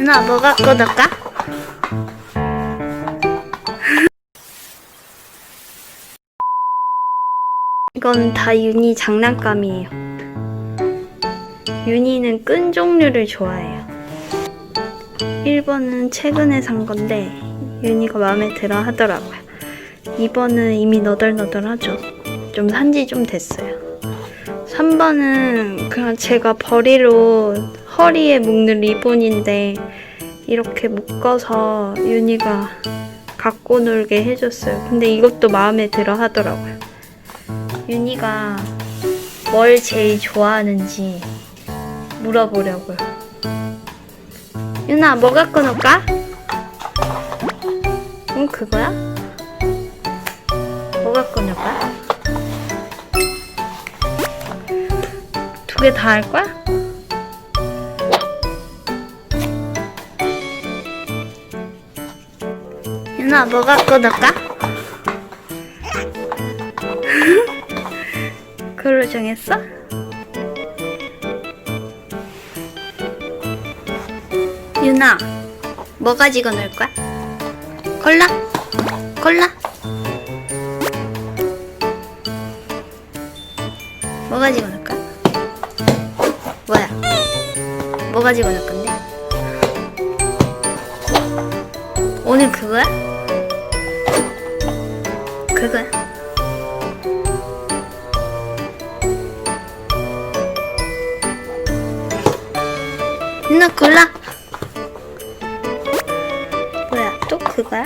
윤아, 뭐 갖고 놀까? 이건 다 윤이 장난감이에요. 윤이는 끈 종류를 좋아해요. 1번은 최근에 산 건데 윤이가 마음에 들어 하더라고요. 2번은 이미 너덜너덜하죠. 좀 산지 좀 됐어요. 3번은 그냥 제가 버리로 허리에 묶는 리본인데 이렇게 묶어서 윤이가 갖고 놀게 해줬어요. 근데 이것도 마음에 들어 하더라고요. 윤이가 뭘 제일 좋아하는지 물어보려고요. 윤아, 뭐 갖고 놀까? 응, 그거야? 뭐 갖고 놀까? 두 개 다 할 거야? 윤아, 뭐 갖고 놀까? 그걸로 정했어? 윤아, 뭐 가지고 놀 거야? 콜라? 콜라? 뭐 가지고 놀 거야? 뭐야? 뭐 가지고 놀 건데? 오늘? 그거야? 누나 골라. 뭐야? 또 그거야?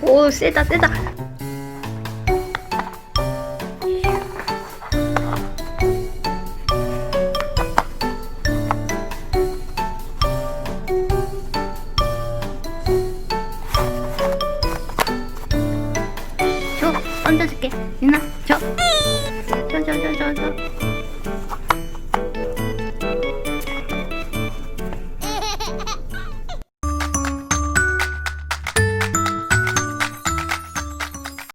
오 세다 세다. 줘 던져줄게. 유나 줘 줘 줘 줘줘줘